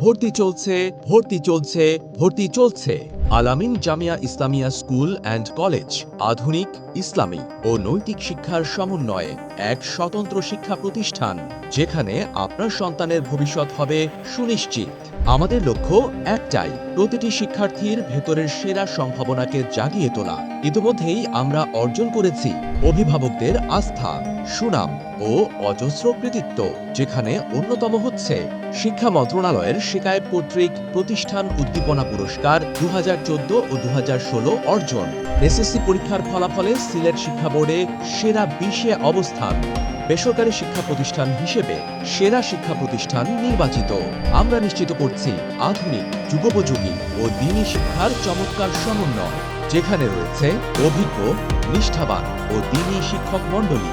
ভর্তি চলছে ভর্তি চলছে ভর্তি চলছে। Alamin Jamia Islamia school and college, আধুনিক, ইসলামী ও নৈতিক শিক্ষার সমন্বয়ে এক স্বতন্ত্র শিক্ষা প্রতিষ্ঠান, যেখানে আপনার সন্তানের ভবিষ্যৎ হবে সুনিশ্চিত। আমাদের লক্ষ্য একটাই, প্রতিটি শিক্ষার্থীর ভেতরের সেরা সম্ভাবনাকে জাগিয়ে তোলা। ইতিমধ্যেই আমরা অর্জন করেছি অভিভাবকদের আস্থা, সুনাম ও অজস্র কৃতিত্ব, যেখানে অন্যতম হচ্ছে শিক্ষা মন্ত্রণালয়ের শিকায়ত কর্তৃক প্রতিষ্ঠান উদ্দীপনা পুরস্কার দু ও দু অর্জন। এসএসসি পরীক্ষার ফলাফলে সিলেট শিক্ষা বোর্ডে সেরা বিশে অবস্থান। বেসরকারি শিক্ষা প্রতিষ্ঠান হিসেবে সেরা শিক্ষা প্রতিষ্ঠান নির্বাচিত। আমরা নিশ্চিত করছি আধুনিক, যুগোপযোগী ও দিনী শিক্ষার চমৎকার সমন্বয়, যেখানে রয়েছে অভিজ্ঞ, নিষ্ঠাবান ও দিনী শিক্ষক মণ্ডলী।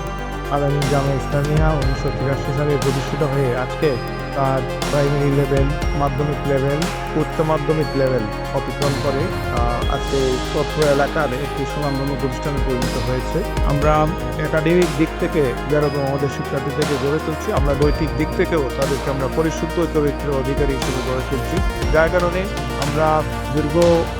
আলামিন জামা ইসলামিয়া উনিশশো তিরাশি সালে প্রতিষ্ঠিত হয়ে আজকে তার প্রাইমারি লেভেল মাধ্যমিক লেভেল উচ্চ মাধ্যমিক লেভেল অতিক্রম করে আজকে তথ্য এলাকার একটি সুনামধন্য প্রতিষ্ঠানে পরিণত হয়েছে। আমরা একাডেমিক দিক থেকে যেরকম আমাদের শিক্ষার্থীদেরকে গড়ে তুলছি, আমরা নৈতিক দিক থেকেও তাদেরকে আমরা পরিশুদ্ধ চরিত্রের অধিকারী হিসেবে গড়ে তুলছি। যার কারণে আমরা দীর্ঘ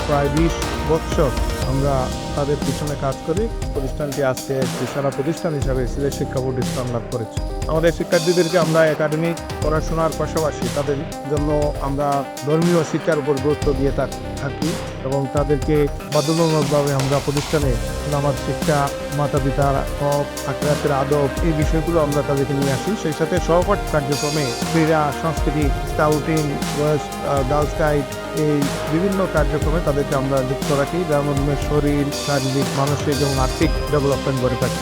প্রায় বিশ বৎসর আমরা তাদের পিছনে কাজ করি। প্রতিষ্ঠানটি আজকে একটি সারা প্রতিষ্ঠান হিসাবে সিলেট শিক্ষা বোর্ড স্থান লাভ করেছে। আমাদের শিক্ষার্থীদেরকে আমরা একাডেমিক পড়াশোনার পাশাপাশি তাদের জন্য আমরা ধর্মীয় শিক্ষার উপর গুরুত্ব দিয়ে থাকি এবং তাদেরকে বাধ্যতামূলকভাবে আমরা প্রতিষ্ঠানে নামাজ, শিক্ষা মাতা পিতার হক, আখরাতের আদব এই বিষয়গুলো আমরা তাদেরকে নিয়ে আসি। সেই সাথে সহপাঠ কার্যক্রমে ক্রীড়া, সংস্কৃতি স্কাউটিং গার্লস গাইড এই বিভিন্ন কার্যক্রমে তাদেরকে আমরা যুক্ত রাখি। যার মাধ্যমে শরীর, শারীরিক, মানসিক এবং আর্থিক ডেভেলপমেন্ট করে থাকি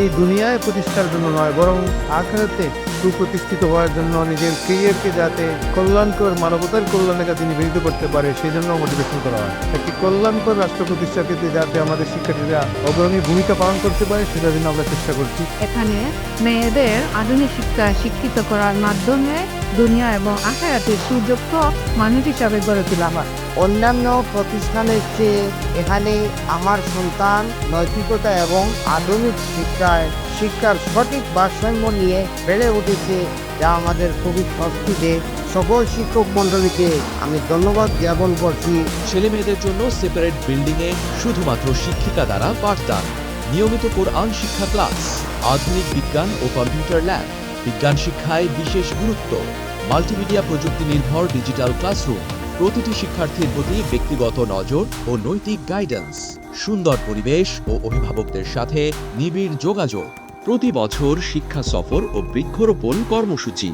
এই দুনিয়ায় প্রতিষ্ঠার জন্য নয়, বরং আখেরাতে সুপ্রতিষ্ঠিত হওয়ার জন্য নিজের কেরিয়ারকে যাতে কল্যাণকর, মানবতার কল্যাণে যাতে নিবেদিত করতে পারে, সেই জন্য মোটিভেশন করা হয়। একটি কল্যাণকর রাষ্ট্র প্রতিষ্ঠার ক্ষেত্রে যাতে আমাদের শিক্ষার্থীরা অগ্রণী ভূমিকা পালন করতে পারে, সেটার জন্য আমরা চেষ্টা করছি। এখানে মেয়েদের আধুনিক শিক্ষা শিক্ষিত করার মাধ্যমে দুনিয়া এবং আখেরাতে সুযোগ্য মানুষ হিসাবে গড়ে তোলা হয়। অন্যান্য প্রতিষ্ঠানের চেয়ে এখানে আমার সন্তান নৈতিকতা এবং আধুনিক শিক্ষায় শিক্ষার সঠিক ভারসাম্য নিয়ে বেড়ে উঠেছে, যা আমাদের খুবই স্বস্তিতে সকল শিক্ষক মণ্ডলীকে আমি ধন্যবাদ জ্ঞাপন করছি। ছেলে মেয়েদের জন্য সেপারেট বিল্ডিংয়ে শুধুমাত্র শিক্ষিকা দ্বারা পাঠদান নিয়মিত কোরআন শিক্ষা ক্লাস আধুনিক বিজ্ঞান ও কম্পিউটার ল্যাব বিজ্ঞান শিক্ষায় বিশেষ গুরুত্ব মাল্টিমিডিয়া প্রযুক্তি নির্ভর ডিজিটাল ক্লাসরুম প্রতিটি শিক্ষার্থীর প্রতি ব্যক্তিগত নজর ও নৈতিক গাইডেন্স সুন্দর পরিবেশ ও অভিভাবকদের সাথে নিবিড় যোগাযোগ। প্রতি বছর শিক্ষা সফর ও বৃক্ষরোপণ কর্মসূচি।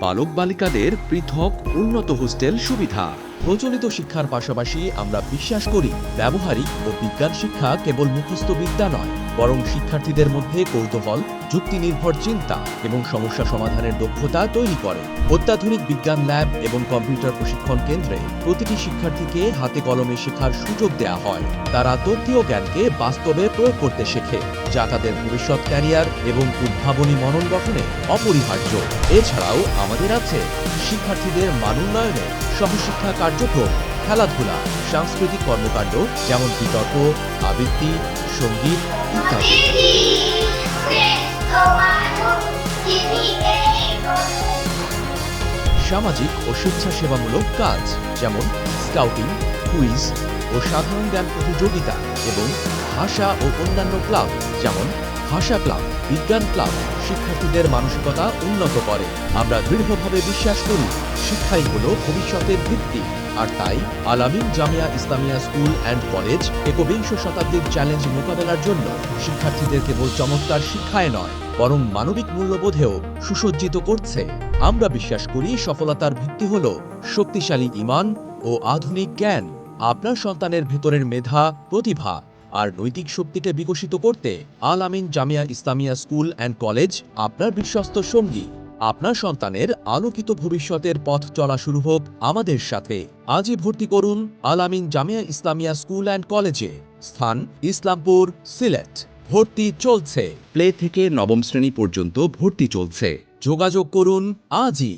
বালক বালিকাদের পৃথক উন্নত হোস্টেল সুবিধা। প্রচলিত শিক্ষার পাশাপাশি আমরা বিশ্বাস করি ব্যবহারিক ও বিজ্ঞান শিক্ষা কেবল মুখস্থ বিদ্যা নয়, বরং শিক্ষার্থীদের মধ্যে কৌতূহল যুক্তি নির্ভর চিন্তা এবং সমস্যা সমাধানের দক্ষতা তৈরি করে। অত্যাধুনিক বিজ্ঞান ল্যাব এবং কম্পিউটার প্রশিক্ষণ কেন্দ্রে প্রতিটি শিক্ষার্থীকে হাতে কলমে শেখার সুযোগ দেওয়া হয়। তারা তথ্যীয় জ্ঞানকে বাস্তবে প্রয়োগ করতে শেখে, যা তাদের ভবিষ্যৎ ক্যারিয়ার এবং উদ্ভাবনী মনন গঠনে অপরিহার্য। এছাড়াও আমাদের আছে শিক্ষার্থীদের মানোন্নয়নে সহশিক্ষা কার্যক্রম, খেলাধুলা, সাংস্কৃতিক কর্মকাণ্ড, যেমন বিতর্ক আবৃত্তি, সংগীত ইত্যাদি। সামাজিক ও স্বেচ্ছাসেবামূলক কাজ, যেমন স্কাউটিং, কুইজ ও সাধারণ জ্ঞান প্রতিযোগিতা এবং ভাষা ও অন্যান্য ক্লাব, যেমন ভাষা ক্লাব, বিজ্ঞান ক্লাব, শিক্ষার্থীদের মানসিকতা উন্নত করে। আমরা দৃঢ়ভাবে বিশ্বাস করি, শিক্ষাই হলো ভবিষ্যতের ভিত্তি। আর তাই Alamin Jamia Islamia school and college একবিংশ শতাব্দীর চ্যালেঞ্জ মোকাবেলার জন্য শিক্ষার্থীদের কেবল চমৎকার শিক্ষায় নয়, বরং মানবিক মূল্যবোধেও সুসজ্জিত করছে। আমরা বিশ্বাস করি সফলতার ভিত্তি হল শক্তিশালী ইমান ও আধুনিক জ্ঞান। আপনার সন্তানের ভেতরের মেধা, প্রতিভা আর নৈতিক শক্তিকে বিকশিত করতে Al Amin Jamia Islamia school and college আপনার বিশ্বস্ত সঙ্গী। আপনার সন্তানের আলোকিত ভবিষ্যতের পথ চলা শুরু হোক আমাদের সাথে। আজই ভর্তি করুন আল আমিন জামিয়া ইসলামিয়া স্কুল অ্যান্ড কলেজে। স্থান ইসলামপুর সিলেট। ভর্তি চলছে। প্লে থেকে নবম শ্রেণি পর্যন্ত ভর্তি চলছে। যোগাযোগ করুন আজই।